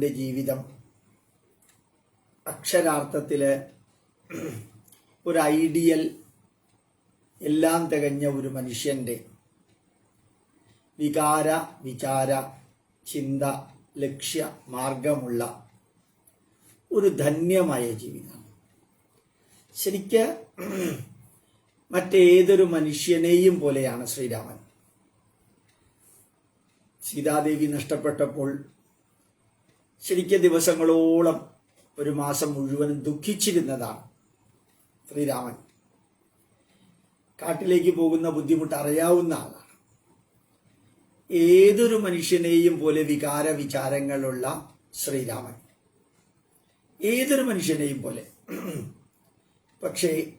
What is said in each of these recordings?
ശ്രീരാമന്റെ ജീവിതം അക്ഷരാർത്ഥത്തിൽ ഒരു ഐഡിയൽ എല്ലാം തികഞ്ഞ ഒരു മനുഷ്യന്റെ വികാര വിചാര ചിന്ത ലക്ഷ്യ മാർഗമുള്ള ഒരു ധന്യമായ ജീവിതമാണ്. ശരിക്ക് മറ്റേതൊരു മനുഷ്യനെയും പോലെയാണ് ശ്രീരാമൻ. സീതാദേവി നഷ്ടപ്പെട്ടപ്പോൾ ശരിക്കും ദിവസങ്ങളോളം ഒരു മാസം മുഴുവനും ദുഃഖിച്ചിരുന്നതാണ് ശ്രീരാമൻ. കാട്ടിലേക്ക് പോകുന്ന ബുദ്ധിമുട്ട് അറിയാവുന്ന ആളാണ്. ഏതൊരു മനുഷ്യനെയും പോലെ വികാര വിചാരങ്ങളുള്ള ശ്രീരാമൻ. ഏതൊരു മനുഷ്യനെയും പോലെ. പക്ഷേ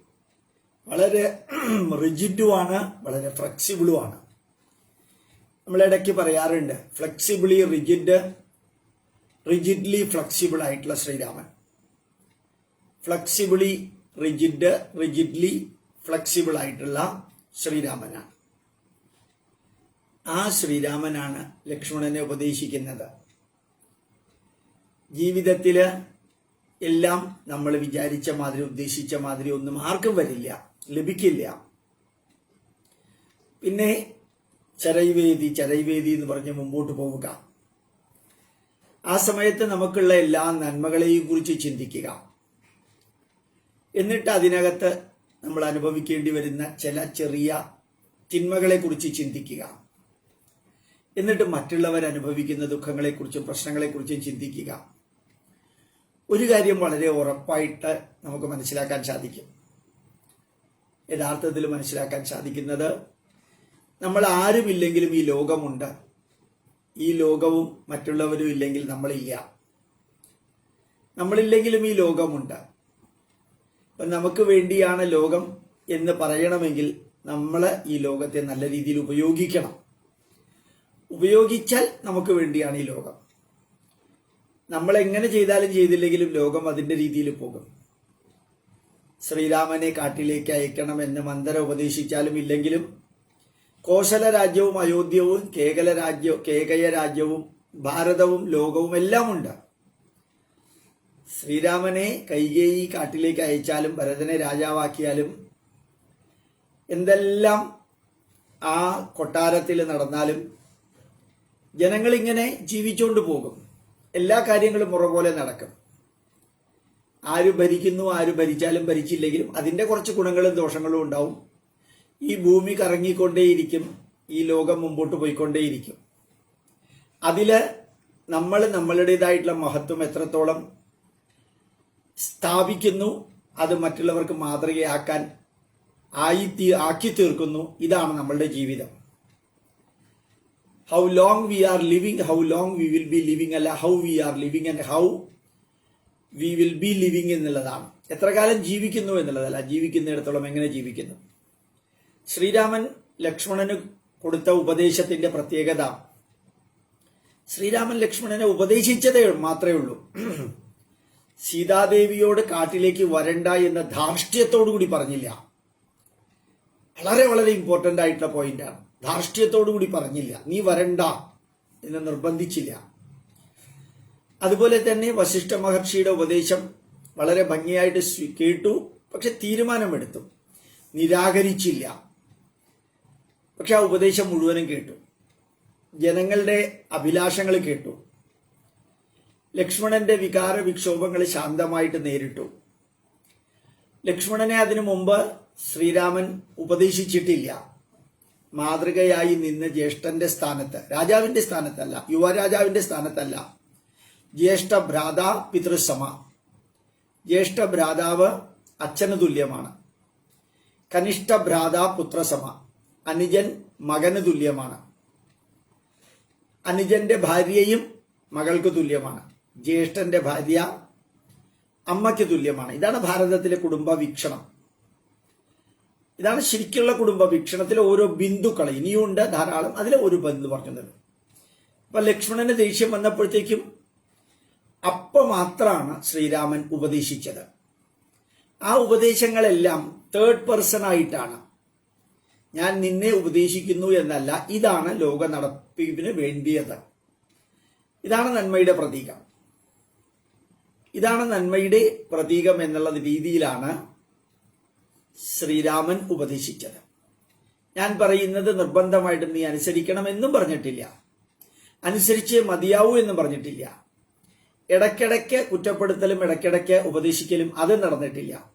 വളരെ റിജിഡുമാണ് വളരെ ഫ്ലെക്സിബിളുമാണ് നമ്മളിടയ്ക്ക് പറയാറുണ്ട് ഫ്ലെക്സിബിളി റിജിഡ് റിജിഡ്ലി ഫ്ലെക്സിബിൾ ആയിട്ടുള്ള Sreeraman. Flexibly rigid rigidly flexible ആയിട്ടുള്ള ശ്രീരാമനാണ്. ആ ശ്രീരാമനാണ് ലക്ഷ്മണനെ ഉപദേശിക്കുന്നത്. ജീവിതത്തിൽ എല്ലാം നമ്മൾ വിചാരിച്ച മാതിരി ഉദ്ദേശിച്ച മാതിരി ഒന്നും ആർക്കും വരില്ല ലഭിക്കില്ല. പിന്നെ ചരൈവേദി ചരൈവേദി എന്ന് പറഞ്ഞ് മുമ്പോട്ട് പോവുക. ആ സമയത്ത് നമുക്കുള്ള എല്ലാ നന്മകളെയും കുറിച്ച് ചിന്തിക്കുക. എന്നിട്ട് അതിനകത്ത് നമ്മൾ അനുഭവിക്കേണ്ടി വരുന്ന ചില ചെറിയ തിന്മകളെ കുറിച്ച് ചിന്തിക്കുക. എന്നിട്ട് മറ്റുള്ളവർ അനുഭവിക്കുന്ന ദുഃഖങ്ങളെക്കുറിച്ചും പ്രശ്നങ്ങളെക്കുറിച്ചും ചിന്തിക്കുക. ഒരു കാര്യം വളരെ ഉറപ്പായിട്ട് നമുക്ക് മനസ്സിലാക്കാൻ സാധിക്കും. യഥാർത്ഥത്തിൽ മനസ്സിലാക്കാൻ സാധിക്കുന്നത് നമ്മൾ ആരുമില്ലെങ്കിലും ഈ ലോകമുണ്ട്. ഈ ലോകവും മറ്റുള്ളവരും ഇല്ലെങ്കിൽ നമ്മളില്ല. നമ്മളില്ലെങ്കിലും ഈ ലോകമുണ്ട്. അപ്പം നമുക്ക് വേണ്ടിയാണ് ലോകം എന്ന് പറയണമെങ്കിൽ നമ്മൾ ഈ ലോകത്തെ നല്ല രീതിയിൽ ഉപയോഗിക്കണം. ഉപയോഗിച്ചാൽ നമുക്ക് വേണ്ടിയാണ് ഈ ലോകം. നമ്മൾ എങ്ങനെ ചെയ്താലും ചെയ്തില്ലെങ്കിലും ലോകം അതിന്റെ രീതിയിൽ പോകും. ശ്രീരാമനെ കാട്ടിലേക്ക് അയക്കണം എന്ന് മന്ദര ഉപദേശിച്ചാലും ഇല്ലെങ്കിലും കോശല രാജ്യവും അയോധ്യവും കേകല രാജ്യ കേകയ രാജ്യവും ഭാരതവും ലോകവും എല്ലാം ഉണ്ട് ശ്രീരാമനെ കൈകേയി കാട്ടിലേക്ക് അയച്ചാലും ഭരതനെ രാജാവാക്കിയാലും എന്തെല്ലാം ആ കൊട്ടാരത്തിൽ നടന്നാലും ജനങ്ങളിങ്ങനെ ജീവിച്ചുകൊണ്ട് പോകും. എല്ലാ കാര്യങ്ങളും മുറ പോലെ നടക്കും. ആര് ഭരിക്കുന്നു ആര് ഭരിച്ചാലും ഭരിച്ചില്ലെങ്കിലും അതിന്റെ കുറച്ച് ഗുണങ്ങളും ദോഷങ്ങളും ഉണ്ടാവും. ഈ ഭൂമി കറങ്ങിക്കൊണ്ടേയിരിക്കും ഈ ലോകം മുമ്പോട്ട് പോയിക്കൊണ്ടേയിരിക്കും. അതിൽ നമ്മൾ നമ്മളുടേതായിട്ടുള്ള മഹത്വം എത്രത്തോളം സ്ഥാപിക്കുന്നു അത് മറ്റുള്ളവർക്ക് മാതൃകയാക്കാൻ ആയി തീ- ആക്കി തീർക്കുന്നു ഇതാണ് നമ്മളുടെ ജീവിതം. How long we are living how long we will be living അല്ല how we are living and how we will be living എന്നുള്ളതാണ്. എത്ര കാലം ജീവിക്കുന്നു എന്നുള്ളതല്ല ജീവിക്കുന്നിടത്തോളം എങ്ങനെ ജീവിക്കുന്നു? ശ്രീരാമൻ ലക്ഷ്മണന് കൊടുത്ത ഉപദേശത്തിന്റെ പ്രത്യേകത. ശ്രീരാമൻ ലക്ഷ്മണനെ ഉപദേശിച്ചതേ മാത്രമേ ഉള്ളൂ. സീതാദേവിയോട് കാട്ടിലേക്ക് വരണ്ട എന്ന ധാർഷ്ട്യത്തോടു കൂടി പറഞ്ഞില്ല. വളരെ വളരെ ഇമ്പോർട്ടന്റ് ആയിട്ടുള്ള പോയിന്റാണ് ധാർഷ്ട്യത്തോടു കൂടി പറഞ്ഞില്ല. നീ വരണ്ട എന്ന് നിർബന്ധിച്ചില്ല. അതുപോലെ തന്നെ വശിഷ്ഠ മഹർഷിയുടെ ഉപദേശം വളരെ ഭംഗിയായിട്ട് കേട്ടു. പക്ഷെ തീരുമാനമെടുത്തു. നിരാകരിച്ചില്ല. പക്ഷെ ആ ഉപദേശം മുഴുവനും കേട്ടു. ജനങ്ങളുടെ അഭിലാഷങ്ങൾ കേട്ടു. ലക്ഷ്മണന്റെ വികാര വിക്ഷോഭങ്ങൾ ശാന്തമായിട്ട് നേരിട്ടു. ലക്ഷ്മണനെ അതിനു മുമ്പ് ശ്രീരാമൻ ഉപദേശിച്ചിട്ടില്ല. മാതൃകയായി നിന്ന് ജ്യേഷ്ഠന്റെ സ്ഥാനത്ത് രാജാവിന്റെ സ്ഥാനത്തല്ല യുവരാജാവിന്റെ സ്ഥാനത്തല്ല. ജ്യേഷ്ഠ ഭ്രാത പിതൃസമ. ജ്യേഷ്ഠ ഭ്രാതാവ് അച്ഛന് തുല്യമാണ്. കനിഷ്ഠ ഭ്രാത പുത്രസമ. അനുജൻ മകന് തുല്യമാണ്. അനുജന്റെ ഭാര്യയും മകൾക്ക് തുല്യമാണ്. ജ്യേഷ്ഠന്റെ ഭാര്യ അമ്മയ്ക്ക് തുല്യമാണ്. ഇതാണ് ഭാരതത്തിലെ കുടുംബ വീക്ഷണം. ഇതാണ് ശരിക്കുള്ള കുടുംബ വീക്ഷണത്തിലെ ഓരോ ബിന്ദുക്കൾ ഇനിയുണ്ട് ധാരാളം. അതിലെ ഒരു ബന്ധു പറഞ്ഞത്. അപ്പൊ ലക്ഷ്മണന് ദേഷ്യം വന്നപ്പോഴത്തേക്കും അപ്പ മാത്രമാണ് ശ്രീരാമൻ ഉപദേശിച്ചത്. ആ ഉപദേശങ്ങളെല്ലാം തേർഡ് പേഴ്സൺ ആയിട്ടാണ് ഞാൻ നിന്നെ ഉപദേശിക്കുന്നു എന്നല്ല ഇതാണ് ലോക നടപ്പിന് വേണ്ടിയത്. ഇതാണ് നന്മയുടെ പ്രതീകം. ഇതാണ് നന്മയുടെ പ്രതീകം എന്നുള്ള രീതിയിലാണ് ശ്രീരാമൻ ഉപദേശിച്ചത്. ഞാൻ പറയുന്നത് നിർബന്ധമായിട്ടും നീ അനുസരിക്കണമെന്നും പറഞ്ഞിട്ടില്ല. അനുസരിച്ച് മതിയാവൂ എന്നും പറഞ്ഞിട്ടില്ല. ഇടയ്ക്കിടയ്ക്ക് കുറ്റപ്പെടുത്തലും ഇടയ്ക്കിടയ്ക്ക് ഉപദേശിക്കലും അത് നടന്നിട്ടില്ല.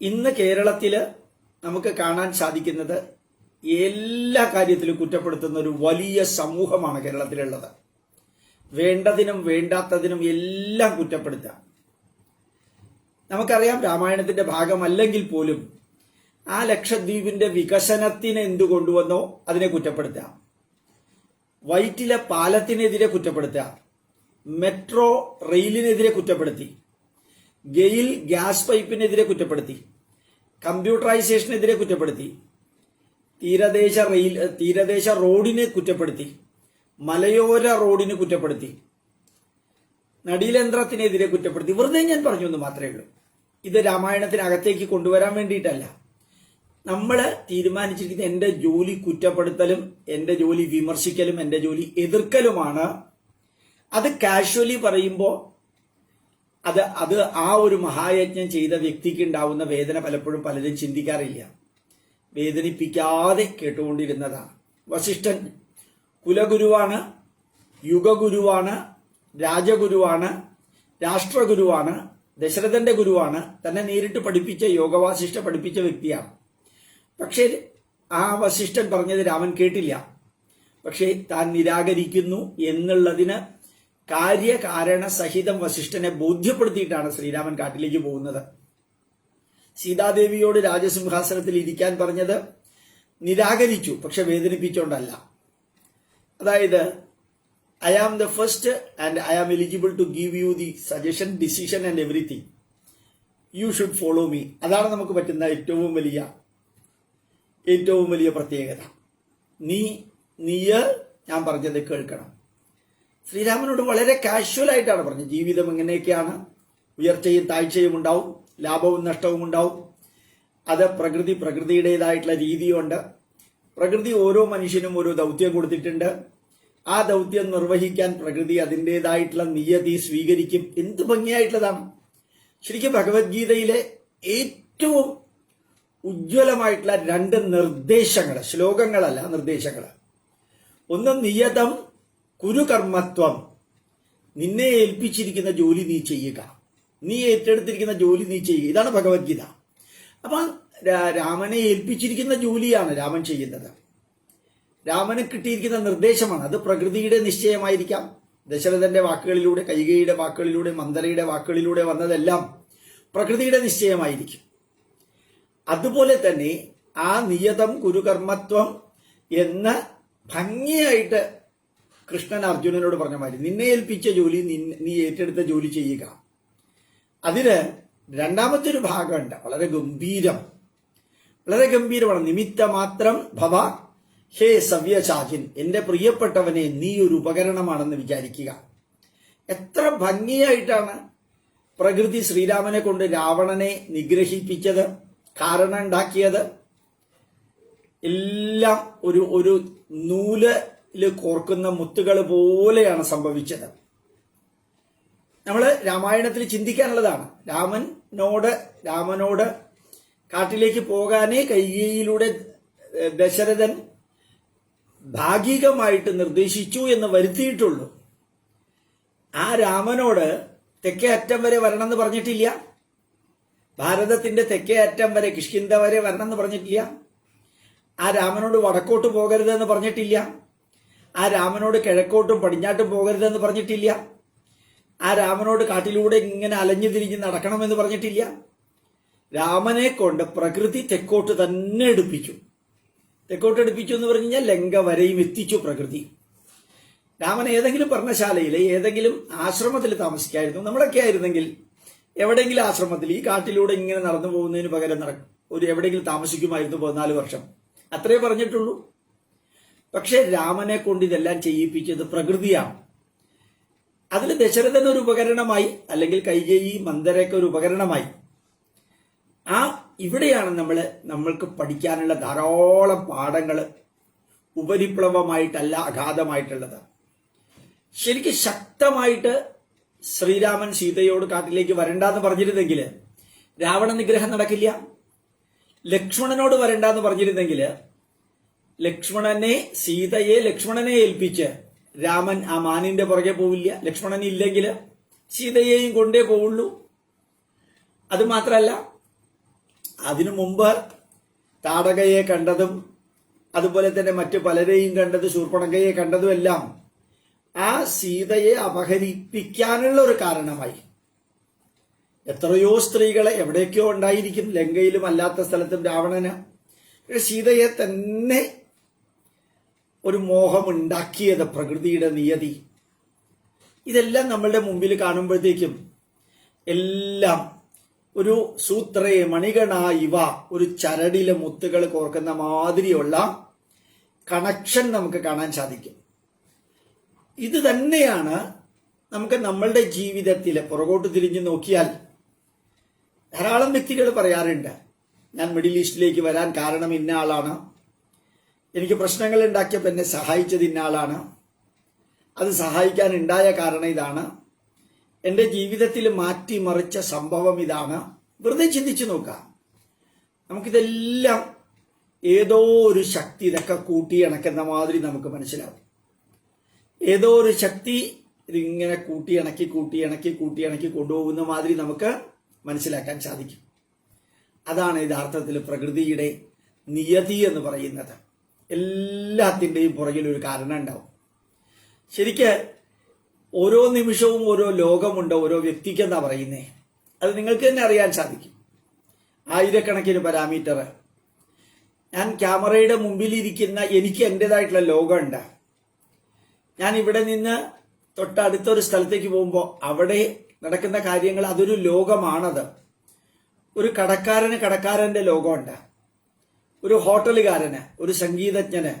ഇന്ന് കേരളത്തിൽ നമുക്ക് കാണാൻ സാധിക്കുന്നത് എല്ലാ കാര്യത്തിലും കുറ്റപ്പെടുത്തുന്ന ഒരു വലിയ സമൂഹമാണ് കേരളത്തിലുള്ളത്. വേണ്ടതിനും വേണ്ടാത്തതിനും എല്ലാം കുറ്റപ്പെടുത്താം നമുക്കറിയാം രാമായണത്തിന്റെ ഭാഗമല്ലെങ്കിൽ പോലും ആ ലക്ഷദ്വീപിന്റെ വികസനത്തിന് എന്തു കൊണ്ടുവന്നോ അതിനെ കുറ്റപ്പെടുത്താം വൈറ്റിലെ പാലത്തിനെതിരെ കുറ്റപ്പെടുത്താം മെട്രോ റെയിലിനെതിരെ കുറ്റപ്പെടുത്തി. ഗെയിൽ ഗ്യാസ് പൈപ്പിനെതിരെ കുറ്റപ്പെടുത്തി. കമ്പ്യൂട്ടറൈസേഷനെതിരെ കുറ്റപ്പെടുത്തി. തീരദേശ റെയിൽ തീരദേശ റോഡിനെ കുറ്റപ്പെടുത്തി. മലയോര റോഡിനെ കുറ്റപ്പെടുത്തി. നടീലന്ത്രത്തിനെതിരെ കുറ്റപ്പെടുത്തി. വെറുതെ ഞാൻ പറഞ്ഞു എന്ന് മാത്രമേ ഉള്ളൂ. ഇത് രാമായണത്തിനകത്തേക്ക് കൊണ്ടുവരാൻ വേണ്ടിയിട്ടല്ല. നമ്മൾ തീരുമാനിച്ചിരിക്കുന്ന എന്റെ ജോലി കുറ്റപ്പെടുത്തലും എന്റെ ജോലി വിമർശിക്കലും എന്റെ ജോലി എതിർക്കലുമാണ്. അത് കാഷ്വലി പറയുമ്പോൾ അത് അത് ആ ഒരു മഹായജ്ഞം ചെയ്ത വ്യക്തിക്ക് ഉണ്ടാവുന്ന വേദന പലപ്പോഴും പലരും ചിന്തിക്കാറില്ല. വേദനിപ്പിക്കാതെ കേട്ടുകൊണ്ടിരുന്നതാണ് വസിഷ്ഠൻ കുലഗുരുവാണ് യുഗഗുരുവാണ് രാജഗുരുവാണ് രാഷ്ട്രഗുരുവാണ് ദശരഥന്റെ ഗുരുവാണ് തന്നെ നേരിട്ട് പഠിപ്പിച്ച യോഗവാസിഷ്ഠ പഠിപ്പിച്ച വ്യക്തിയാണ്. പക്ഷേ ആ വസിഷ്ഠൻ പറഞ്ഞത് രാമൻ കേട്ടില്ല. പക്ഷേ താൻ നിരാകരിക്കുന്നു എന്നുള്ളതിന് കാര്യകാരണ സഹിതം വസിഷ്ഠനെ ബോധ്യപ്പെടുത്തിയിട്ടാണ് ശ്രീരാമൻ കാട്ടിലേക്ക് പോകുന്നത്. സീതാദേവിയോട് രാജസിംഹാസനത്തിൽ ഇരിക്കാൻ പറഞ്ഞത് നിരാകരിച്ചു പക്ഷെ വേദനിപ്പിച്ചുകൊണ്ടല്ല അതായത് I am the first and I am eligible to give you the suggestion decision and everything you should follow me അതാണ് നമുക്ക് പറ്റുന്ന ഏറ്റവും വലിയ ഏറ്റവും വലിയ പ്രത്യേകത. നീ നീയ് ഞാൻ പറഞ്ഞത് കേൾക്കണം. ശ്രീരാമനോട് വളരെ കാഷ്വൽ ആയിട്ടാണ് പറഞ്ഞത്. ജീവിതം എങ്ങനെയൊക്കെയാണ്? ഉയർച്ചയും താഴ്ചയും ഉണ്ടാവും ലാഭവും നഷ്ടവും ഉണ്ടാവും. അത് പ്രകൃതി പ്രകൃതിയുടേതായിട്ടുള്ള രീതിയുണ്ട്. പ്രകൃതി ഓരോ മനുഷ്യനും ഒരു ദൗത്യം കൊടുത്തിട്ടുണ്ട്. ആ ദൗത്യം നിർവഹിക്കാൻ പ്രകൃതി അതിന്റെതായിട്ടുള്ള നിയതി സ്വീകരിക്കും. എന്ത് ഭംഗിയായിട്ടുള്ളതാണ്. ശരിക്കും ഭഗവത്ഗീതയിലെ ഏറ്റവും ഉജ്ജ്വലമായിട്ടുള്ള രണ്ട് നിർദ്ദേശങ്ങൾ ശ്ലോകങ്ങളല്ല നിർദ്ദേശങ്ങൾ ഒന്ന് നിയതം കുരുകർമ്മത്വം. നിന്നെ ഏൽപ്പിച്ചിരിക്കുന്ന ജോലി നീ ചെയ്യുക. നീ ഏറ്റെടുത്തിരിക്കുന്ന ജോലി നീ ചെയ്യുക. ഇതാണ് ഭഗവത്ഗീത. അപ്പൊ രാമനെ ഏൽപ്പിച്ചിരിക്കുന്ന ജോലിയാണ് രാമൻ ചെയ്യുന്നത്. രാമന് കിട്ടിയിരിക്കുന്ന നിർദ്ദേശമാണ്. അത് പ്രകൃതിയുടെ നിശ്ചയമായിരിക്കാം. ദശരഥന്റെ വാക്കുകളിലൂടെ കൈകയുടെ വാക്കുകളിലൂടെ മന്ദരയുടെ വാക്കുകളിലൂടെ വന്നതെല്ലാം പ്രകൃതിയുടെ നിശ്ചയമായിരിക്കും. അതുപോലെ തന്നെ ആ നിയതം കുരുകർമ്മത്വം എന്ന് ഭംഗിയായിട്ട് കൃഷ്ണൻ അർജുനനോട് പറഞ്ഞ മാതിരി നിന്നെ ഏൽപ്പിച്ച ജോലി നീ ഏറ്റെടുത്ത ജോലി ചെയ്യുക. അതിന് രണ്ടാമത്തെ ഒരു ഭാഗമുണ്ട്. വളരെ ഗംഭീരം. വളരെ ഗംഭീരമാണ്. നിമിത്ത മാത്രം ഭവ ഹേ സവ്യചാചിൻ എന്റെ പ്രിയപ്പെട്ടവനെ നീ ഒരു ഉപകരണമാണെന്ന് വിചാരിക്കുക. എത്ര ഭംഗിയായിട്ടാണ് പ്രകൃതി ശ്രീരാമനെ കൊണ്ട് രാവണനെ നിഗ്രഹിപ്പിച്ചത് കാരണം ഉണ്ടാക്കിയത് എല്ലാം ഒരു ഒരു നൂലിൽ കോർക്കുന്ന മുത്തുകൾ പോലെയാണ് സംഭവിച്ചത്. നമ്മൾ രാമായണത്തിൽ ചിന്തിക്കാനുള്ളതാണ്. രാമനോട് രാമനോട് കാട്ടിലേക്ക് പോകാനേ കൈകയിലൂടെ ദശരഥൻ ഭാഗികമായിട്ട് നിർദ്ദേശിച്ചു എന്ന് വരുത്തിയിട്ടുള്ളൂ. ആ രാമനോട് തെക്കേ അറ്റം വരെ വരണമെന്ന് പറഞ്ഞിട്ടില്ല. ഭാരതത്തിന്റെ തെക്കേ അറ്റം വരെ കിഷ്കിന്ത വരെ വരണമെന്ന് പറഞ്ഞിട്ടില്ല. ആ രാമനോട് വടക്കോട്ട് പോകരുതെന്ന് പറഞ്ഞിട്ടില്ല. ആ രാമനോട് കിഴക്കോട്ടും പടിഞ്ഞാട്ടും പോകരുതെന്ന് പറഞ്ഞിട്ടില്ല. ആ രാമനോട് കാട്ടിലൂടെ ഇങ്ങനെ അലഞ്ഞു തിരിഞ്ഞ് നടക്കണമെന്ന് പറഞ്ഞിട്ടില്ല. രാമനെ കൊണ്ട് പ്രകൃതി തെക്കോട്ട് തന്നെ എടുപ്പിച്ചു. തെക്കോട്ട് എടുപ്പിച്ചു എന്ന് പറഞ്ഞു കഴിഞ്ഞാൽ ലങ്ക വരെയും എത്തിച്ചു പ്രകൃതി. രാമൻ ഏതെങ്കിലും പർണശാലയിൽ ഏതെങ്കിലും ആശ്രമത്തിൽ താമസിക്കായിരുന്നു. നമ്മളൊക്കെ ആയിരുന്നെങ്കിൽ എവിടെയെങ്കിലും ആശ്രമത്തിൽ ഈ കാട്ടിലൂടെ ഇങ്ങനെ നടന്നു പോകുന്നതിന് പകരം നടക്കും ഒരു എവിടെയെങ്കിലും താമസിക്കുമായിരുന്നു പതിനാല് വർഷം. അത്രേ പറഞ്ഞിട്ടുള്ളൂ. പക്ഷെ രാമനെ കൊണ്ട് ഇതെല്ലാം ചെയ്യിപ്പിച്ചത് പ്രകൃതിയാണ്. അതിൽ ദശരഥൻ ഒരു ഉപകരണമായി അല്ലെങ്കിൽ കൈകേയി മന്ദരയ്ക്ക് ഒരു ഉപകരണമായി. ആ ഇവിടെയാണ് നമ്മൾ നമ്മൾക്ക് പഠിക്കാനുള്ള ധാരാളം പാഠങ്ങൾ ഉപരിപ്ലവമായിട്ടല്ല അഗാധമായിട്ടുള്ളത്. ശരിക്കും ശക്തമായിട്ട് ശ്രീരാമൻ സീതയോട് കാട്ടിലേക്ക് വരണ്ടെന്ന് പറഞ്ഞിരുന്നെങ്കിൽ രാവണ നിഗ്രഹം നടക്കില്ല. ലക്ഷ്മണനോട് വരണ്ടെന്ന് പറഞ്ഞിരുന്നെങ്കിൽ ലക്ഷ്മണനെ സീതയെ ലക്ഷ്മണനെ ഏൽപ്പിച്ച് രാമൻ ആ മാനിന്റെ പുറകെ പോവില്ല. ലക്ഷ്മണൻ ഇല്ലെങ്കിൽ സീതയെയും കൊണ്ടേ പോവുള്ളൂ. അത് മാത്രമല്ല അതിനു മുമ്പ് താടകയെ കണ്ടതും അതുപോലെ തന്നെ മറ്റു പലരെയും കണ്ടത് ശൂർപ്പണകയെ കണ്ടതുമെല്ലാം ആ സീതയെ അപഹരിപ്പിക്കാനുള്ള ഒരു കാരണമായി. എത്രയോ സ്ത്രീകളെ എവിടെയൊക്കെയോ ഉണ്ടായിരിക്കും. ലങ്കയിലും അല്ലാത്ത സ്ഥലത്തും രാവണന്. സീതയെ തന്നെ ഒരു മോഹമുണ്ടാക്കിയത് പ്രകൃതിയുടെ നിയതി. ഇതെല്ലാം നമ്മളുടെ മുമ്പിൽ കാണുമ്പോഴത്തേക്കും എല്ലാം ഒരു സൂത്രേ മണികണ ഇവ ഒരു ചരടിലെ മുത്തുകൾ കോർക്കുന്ന മാതിരിയുള്ള കണക്ഷൻ നമുക്ക് കാണാൻ സാധിക്കും. ഇത് തന്നെയാണ് നമുക്ക് നമ്മളുടെ ജീവിതത്തിൽ പുറകോട്ട് തിരിഞ്ഞു നോക്കിയാൽ ധാരാളം വ്യക്തികൾ പറയാറുണ്ട് ഞാൻ മിഡിൽ ഈസ്റ്റിലേക്ക് വരാൻ കാരണം ഇന്ന ആളാണ്. എനിക്ക് പ്രശ്നങ്ങൾ ഉണ്ടാക്കിയപ്പോൾ എന്നെ സഹായിച്ചത് ഇന്നാളാണ് അത് സഹായിക്കാൻ ഉണ്ടായ കാരണം ഇതാണ്. എന്റെ ജീവിതത്തിൽ മാറ്റിമറിച്ച സംഭവം ഇതാണ്. വെറുതെ ചിന്തിച്ചു നോക്കാം നമുക്കിതെല്ലാം ഏതോ ഒരു ശക്തി ഇതൊക്കെ കൂട്ടി അണക്കുന്ന മാതിരി നമുക്ക് മനസ്സിലാവും. ഏതോ ഒരു ശക്തി ഇതിങ്ങനെ കൂട്ടി ഇണക്കി കൂട്ടി ഇണക്കി കൂട്ടി ഇണക്കി കൊണ്ടുപോകുന്ന മാതിരി നമുക്ക് മനസ്സിലാക്കാൻ സാധിക്കും. അതാണ് യഥാർത്ഥത്തിൽ പ്രകൃതിയുടെ നിയതി എന്ന് പറയുന്നത്. എല്ലാത്തിന്റെയും പുറകിൽ ഒരു കാരണം ഉണ്ടാവും. ശരിക്ക് ഓരോ നിമിഷവും ഓരോ ലോകമുണ്ട് ഓരോ വ്യക്തിക്കെന്നാ പറയുന്നേ. അത് നിങ്ങൾക്ക് തന്നെ അറിയാൻ സാധിക്കും. ആയിരക്കണക്കിന് പാരാമീറ്റർ ഞാൻ ക്യാമറയുടെ മുമ്പിലിരിക്കുന്ന എനിക്ക് എന്റെതായിട്ടുള്ള ലോകമുണ്ട്. ഞാൻ ഇവിടെ നിന്ന് തൊട്ടടുത്തൊരു സ്ഥലത്തേക്ക് പോകുമ്പോൾ അവിടെ നടക്കുന്ന കാര്യങ്ങൾ അതൊരു ലോകമാണത്. ഒരു കടക്കാരന് കടക്കാരന്റെ ലോകമുണ്ട്. ഒരു ഹോട്ടലുകാരന് ഒരു സംഗീതജ്ഞന്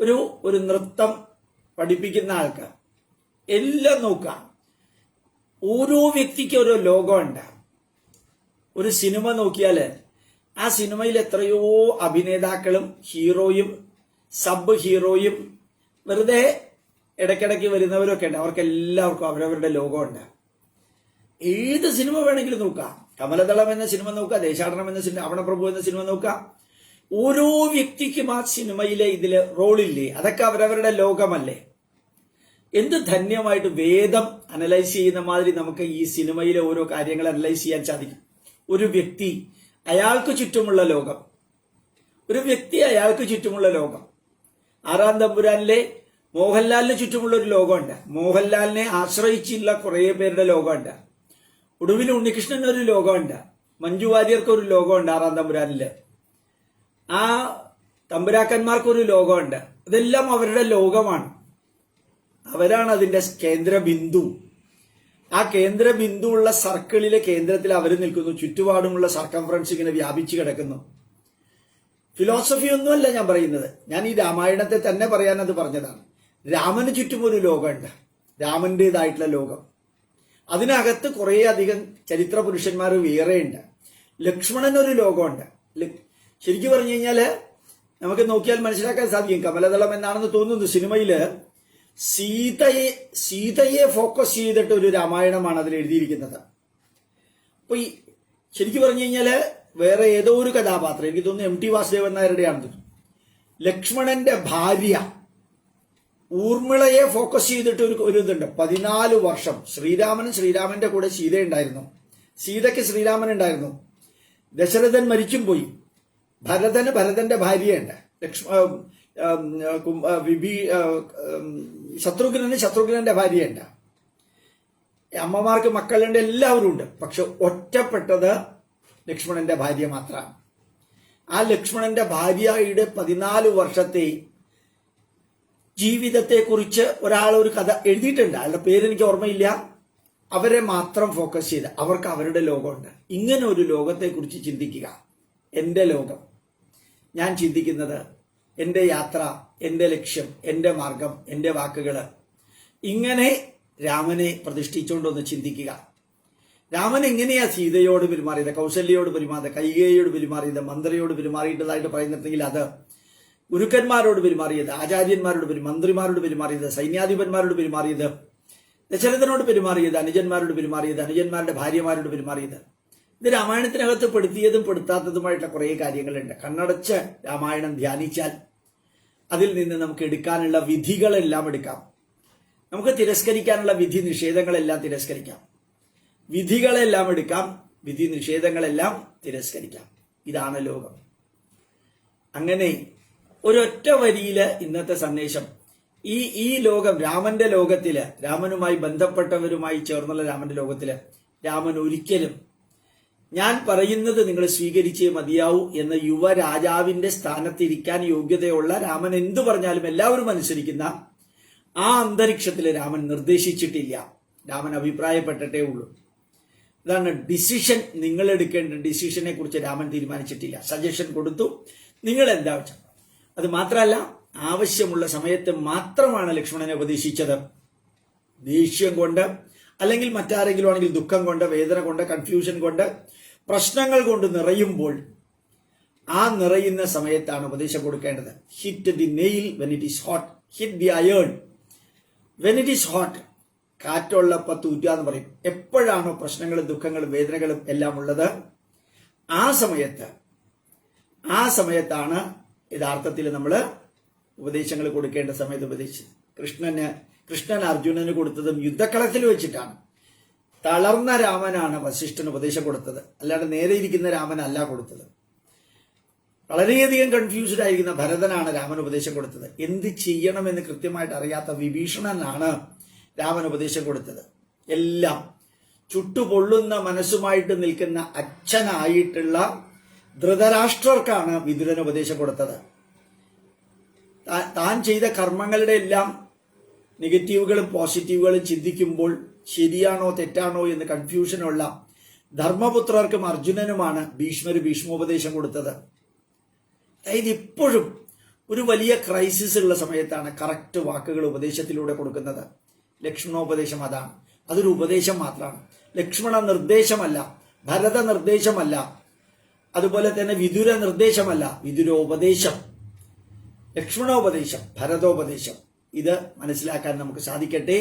ഒരു ഒരു നൃത്തം പഠിപ്പിക്കുന്ന ആൾക്ക് എല്ലാം നോക്കാം. ഓരോ വ്യക്തിക്ക് ഓരോ ലോകമുണ്ട്. ഒരു സിനിമ നോക്കിയാൽ ആ സിനിമയിൽ എത്രയോ അഭിനേതാക്കളും ഹീറോയും സബ് ഹീറോയും വെറുതെ ഇടയ്ക്കിടയ്ക്ക് വരുന്നവരൊക്കെ ഉണ്ട്. അവർക്ക് എല്ലാവർക്കും അവരവരുടെ ലോകമുണ്ട്. ഏത് സിനിമ വേണമെങ്കിലും നോക്കാം. കമലതളം എന്ന സിനിമ നോക്കുക ദേശാടനം എന്ന സിനിമ അവണപ്രഭു എന്ന സിനിമ നോക്കാം. ഓരോ വ്യക്തിക്കും ആ സിനിമയിലെ ഇതിൽ റോളില്ലേ? അതൊക്കെ അവരവരുടെ ലോകമല്ലേ? എന്ത് ധന്യമായിട്ട് വേദം അനലൈസ് ചെയ്യുന്ന മാതിരി നമുക്ക് ഈ സിനിമയിലെ ഓരോ കാര്യങ്ങൾ അനലൈസ് ചെയ്യാൻ സാധിക്കും. ഒരു വ്യക്തി അയാൾക്ക് ചുറ്റുമുള്ള ലോകം. ഒരു വ്യക്തി അയാൾക്ക് ചുറ്റുമുള്ള ലോകം. ആറാം തമ്പുരാനിലെ മോഹൻലാലിന് ചുറ്റുമുള്ള ഒരു ലോകമുണ്ട്. മോഹൻലാലിനെ ആശ്രയിച്ചുള്ള കുറേ പേരുടെ ലോകമുണ്ട്. ഒടുവിൽ ഉണ്ണികൃഷ്ണൻ ഒരു ലോകമുണ്ട്. മഞ്ജു വാര്യർക്ക് ഒരു ലോകമുണ്ട് ആറാം തമ്പുരാനിൽ. ആ തമ്പുരാക്കന്മാർക്ക് ഒരു ലോകമുണ്ട്. അതെല്ലാം അവരുടെ ലോകമാണ്. അവരാണ് അതിന്റെ കേന്ദ്ര ബിന്ദു ആ കേന്ദ്ര ബിന്ദു ഉള്ള സർക്കിളിലെ കേന്ദ്രത്തിൽ അവർ നിൽക്കുന്നു. ചുറ്റുപാടുമുള്ള സർക്കംഫറൻസ് ഇങ്ങനെ വ്യാപിച്ചു കിടക്കുന്നു. ഫിലോസഫി ഒന്നുമല്ല ഞാൻ പറയുന്നത്. ഞാൻ ഈ രാമായണത്തെ തന്നെ പറയാൻ അത് പറഞ്ഞതാണ്. രാമന് ചുറ്റും ഒരു ലോകമുണ്ട്. രാമന്റേതായിട്ടുള്ള ലോകം. അതിനകത്ത് കുറേ അധികം ചരിത്ര പുരുഷന്മാർ വേറെയുണ്ട്. ലക്ഷ്മണനൊരു ലോകമുണ്ട്. ല- ശരിക്കും പറഞ്ഞു കഴിഞ്ഞാൽ നമുക്ക് നോക്കിയാൽ മനസ്സിലാക്കാൻ സാധിക്കും കമലദളം എന്നാണെന്ന് തോന്നുന്നു സിനിമയിൽ. സീതയെ സീതയെ ഫോക്കസ് ചെയ്തിട്ട് ഒരു രാമായണമാണ് അതിൽ എഴുതിയിരിക്കുന്നത്. അപ്പൊ ഈ ശരിക്കും പറഞ്ഞു കഴിഞ്ഞാൽ വേറെ ഏതോ ഒരു കഥാപാത്രം എനിക്ക് തോന്നുന്നു എം ടി വാസുദേവൻ തോന്നുന്നു. ലക്ഷ്മണന്റെ ഭാര്യ ഊർമിളയെ ഫോക്കസ് ചെയ്തിട്ട് ഒരു ഒരു ഇതുണ്ട്. പതിനാല് വർഷം ശ്രീരാമനും ശ്രീരാമന്റെ കൂടെ സീത ഉണ്ടായിരുന്നു സീതയ്ക്ക് ശ്രീരാമൻ ഉണ്ടായിരുന്നു ദശരഥൻ മരിച്ചും പോയി. ഭരതന് ഭരതന്റെ ഭാര്യയുണ്ട്. ലക്ഷ്മ ശത്രുഘ്നന് ശത്രുഘ്നന്റെ ഭാര്യയുണ്ട്. അമ്മമാർക്ക് മക്കളുണ്ട് എല്ലാവരും ഉണ്ട്. പക്ഷെ ഒറ്റപ്പെട്ടത് ലക്ഷ്മണന്റെ ഭാര്യ മാത്രമാണ്. ആ ലക്ഷ്മണന്റെ ഭാര്യയുടെ പതിനാല് വർഷത്തെ ജീവിതത്തെക്കുറിച്ച് ഒരാൾ ഒരു കഥ എഴുതിയിട്ടുണ്ട്. അയാളുടെ പേരെനിക്ക് ഓർമ്മയില്ല. അവരെ മാത്രം ഫോക്കസ് ചെയ്ത് അവർക്ക് അവരുടെ ലോകമുണ്ട്. ഇങ്ങനെ ഒരു ലോകത്തെ കുറിച്ച് ചിന്തിക്കുക. എന്റെ ലോകം. ഞാൻ ചിന്തിക്കുന്നത് എന്റെ യാത്ര എന്റെ ലക്ഷ്യം എന്റെ മാർഗം എന്റെ വാക്കുകൾ ഇങ്ങനെ രാമനെ പ്രതിഷ്ഠിച്ചുകൊണ്ടൊന്ന് ചിന്തിക്കുക. രാമൻ എങ്ങനെയാ സീതയോട് പെരുമാറിയത് കൗശല്യയോട് പെരുമാറിയത് കൈകേയോട് പെരുമാറിയത് മന്ത്രിയോട് പെരുമാറിയിട്ടതായിട്ട് പറയുന്നുണ്ടെങ്കിൽ അത് ഗുരുക്കന്മാരോട് പെരുമാറിയത് ആചാര്യന്മാരോട് പെരു മന്ത്രിമാരോട് പെരുമാറിയത് സൈന്യാധിപന്മാരോട് പെരുമാറിയത് ദശരഥനോട് പെരുമാറിയത് അനുജന്മാരോട് പെരുമാറിയത് അനുജന്മാരുടെ ഭാര്യമാരോട് പെരുമാറിയത്. ഇത് രാമായണത്തിനകത്ത് പെടുത്തിയതും പെടുത്താത്തതുമായിട്ടുള്ള കുറേ കാര്യങ്ങളുണ്ട്. കണ്ണടച്ച് രാമായണം ധ്യാനിച്ചാൽ അതിൽ നിന്ന് നമുക്ക് എടുക്കാനുള്ള വിധികളെല്ലാം എടുക്കാം. നമുക്ക് തിരസ്കരിക്കാനുള്ള വിധി നിഷേധങ്ങളെല്ലാം തിരസ്കരിക്കാം. വിധികളെല്ലാം എടുക്കാം വിധി നിഷേധങ്ങളെല്ലാം തിരസ്കരിക്കാം. ഇതാണ് ലോകം. അങ്ങനെ ഒരൊറ്റ വരിയിൽ ഇന്നത്തെ സന്ദേശം. ഈ ഈ ലോകം രാമന്റെ ലോകത്തിൽ രാമനുമായി ബന്ധപ്പെട്ടവരുമായി ചേർന്നുള്ള രാമന്റെ ലോകത്തിൽ രാമൻ ഒരിക്കലും ഞാൻ പറയുന്നത് നിങ്ങൾ സ്വീകരിച്ചേ മതിയാവൂ എന്ന യുവരാജാവിന്റെ സ്ഥാനത്തിരിക്കാൻ യോഗ്യതയുള്ള രാമൻ എന്തു പറഞ്ഞാലും എല്ലാവരും അനുസരിക്കുന്ന ആ അന്തരീക്ഷത്തിൽ രാമൻ നിർദ്ദേശിച്ചിട്ടില്ല. രാമൻ അഭിപ്രായപ്പെട്ടിട്ടേ ഉള്ളൂ. ഇതാണ് ഡിസിഷൻ നിങ്ങൾ എടുക്കേണ്ട ഡിസിഷനെ കുറിച്ച് രാമൻ തീരുമാനിച്ചിട്ടില്ല. സജഷൻ കൊടുത്തു. നിങ്ങൾ എന്താ വെച്ചാൽ അത് മാത്രമല്ല ആവശ്യമുള്ള സമയത്ത് മാത്രമാണ് ലക്ഷ്മണനെ ഉപദേശിച്ചത്. ദേഷ്യം കൊണ്ട് അല്ലെങ്കിൽ മറ്റാരെങ്കിലും ആണെങ്കിൽ ദുഃഖം കൊണ്ട് വേദന കൊണ്ട് കൺഫ്യൂഷൻ കൊണ്ട് പ്രശ്നങ്ങൾ കൊണ്ട് നിറയുമ്പോൾ ആ നിറയുന്ന സമയത്താണ് ഉപദേശം കൊടുക്കേണ്ടത്. Hit the nail when it is hot hit the iron when it is hot കാറ്റുള്ളപ്പോ തൂറ്റുക എന്ന് പറയും. എപ്പോഴാണോ പ്രശ്നങ്ങളും ദുഃഖങ്ങളും വേദനകളും എല്ലാം ഉള്ളത്? ആ സമയത്ത്. ആ സമയത്താണ് യഥാർത്ഥത്തിൽ നമ്മൾ ഉപദേശങ്ങൾ കൊടുക്കേണ്ട സമയത്ത് ഉപദേശിച്ചത്. കൃഷ്ണന് കൃഷ്ണൻ അർജുനന് കൊടുത്തതും യുദ്ധക്കളത്തിൽ വെച്ചിട്ടാണ്. തളർന്ന രാമനാണ് വശിഷ്ഠന് ഉപദേശം കൊടുത്തത്. അല്ലാതെ നേരെ ഇരിക്കുന്ന രാമനല്ല കൊടുത്തത്. വളരെയധികം കൺഫ്യൂസ്ഡ് ആയിരിക്കുന്ന ഭരതനാണ് രാമൻ ഉപദേശം കൊടുത്തത്. എന്ത് ചെയ്യണമെന്ന് കൃത്യമായിട്ട് അറിയാത്ത വിഭീഷണനാണ് രാമൻ ഉപദേശം കൊടുത്തത്. എല്ലാം ചുട്ടുപൊള്ളുന്ന മനസ്സുമായിട്ട് നിൽക്കുന്ന അച്ഛനായിട്ടുള്ള ധൃതരാഷ്ട്രർക്കാണ് വിദുരൻ ഉപദേശം കൊടുത്തത്. താൻ ചെയ്ത കർമ്മങ്ങളുടെ എല്ലാം നെഗറ്റീവുകളും പോസിറ്റീവുകളും ചിന്തിക്കുമ്പോൾ ശരിയാണോ തെറ്റാണോ എന്ന് കൺഫ്യൂഷനുള്ള ധർമ്മപുത്രർക്കും അർജുനനുമാണ് ഭീഷ്മർ ഭീഷ്മോപദേശം കൊടുത്തത്. അതായത് ഇപ്പോഴും ഒരു വലിയ ക്രൈസിസ് ഉള്ള സമയത്താണ് കറക്റ്റ് വാക്കുകൾ ഉപദേശത്തിലൂടെ കൊടുക്കുന്നത്. ലക്ഷ്മണോപദേശം അതാണ്. അതൊരു ഉപദേശം മാത്രമാണ്. ലക്ഷ്മണ നിർദ്ദേശമല്ല ഭരത നിർദ്ദേശമല്ല അതുപോലെ തന്നെ വിദുര നിർദ്ദേശമല്ല വിദുരോപദേശം. ലക്ഷ്മണോപദേശം ഭരതോപദേശം. ഇത് മനസ്സിലാക്കാൻ നമുക്ക് സാധിക്കട്ടെ.